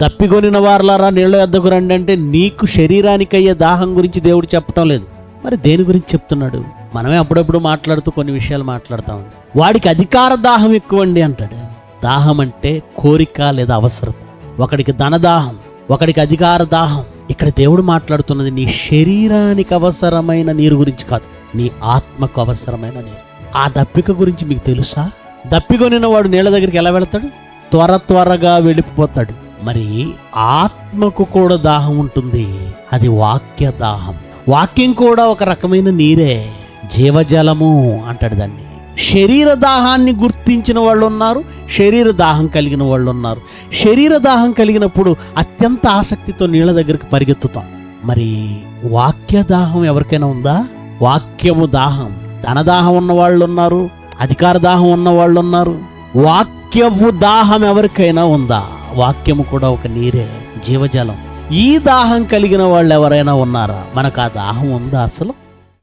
తప్పికొనిన వారలారా నీళ్ళ వద్దకు రండి అంటే నీకు శరీరానికి అయ్యే దాహం గురించి దేవుడు చెప్పటం లేదు. మరి దేని గురించి చెప్తున్నాడు? మనమే అప్పుడప్పుడు మాట్లాడుతూ కొన్ని విషయాలు మాట్లాడుతూ ఉంటాం వాడికి అధికార దాహం ఎక్కువండి అంటాడు. దాహం అంటే కోరిక లేదా అవసరత. ఒకడికి ధనదాహం ఒకడికి అధికార దాహం. ఇక్కడ దేవుడు మాట్లాడుతున్నది నీ శరీరానికి అవసరమైన నీరు గురించి కాదు నీ ఆత్మకు అవసరమైన నీరు. ఆ దప్పిక గురించి మీకు తెలుసా? దప్పికొనిన వాడు నీళ్ళ దగ్గరికి ఎలా వెళతాడు? త్వర త్వరగా వెళ్ళిపోతాడు. మరి ఆత్మకు కూడా దాహం ఉంటుంది. అది వాక్య దాహం. వాక్యం కూడా ఒక రకమైన నీరే. జీవజలము అంటాడు దాన్ని. శరీర దాహాన్ని గుర్తించిన వాళ్ళు ఉన్నారు శరీర దాహం కలిగిన వాళ్ళు ఉన్నారు శరీర దాహం కలిగినప్పుడు అత్యంత ఆసక్తితో నీళ్ళ దగ్గరికి పరిగెత్తుతాం. మరి వాక్య దాహం ఎవరికైనా ఉందా? వాక్యము దాహం. ధనదాహం ఉన్న వాళ్ళు ఉన్నారు అధికార దాహం ఉన్న వాళ్ళు ఉన్నారు వాక్యము దాహం ఎవరికైనా ఉందా? వాక్యము కూడా ఒక నీరే జీవజలం. ఈ దాహం కలిగిన వాళ్ళు ఎవరైనా ఉన్నారా? మనకు ఆ దాహం ఉందా అసలు?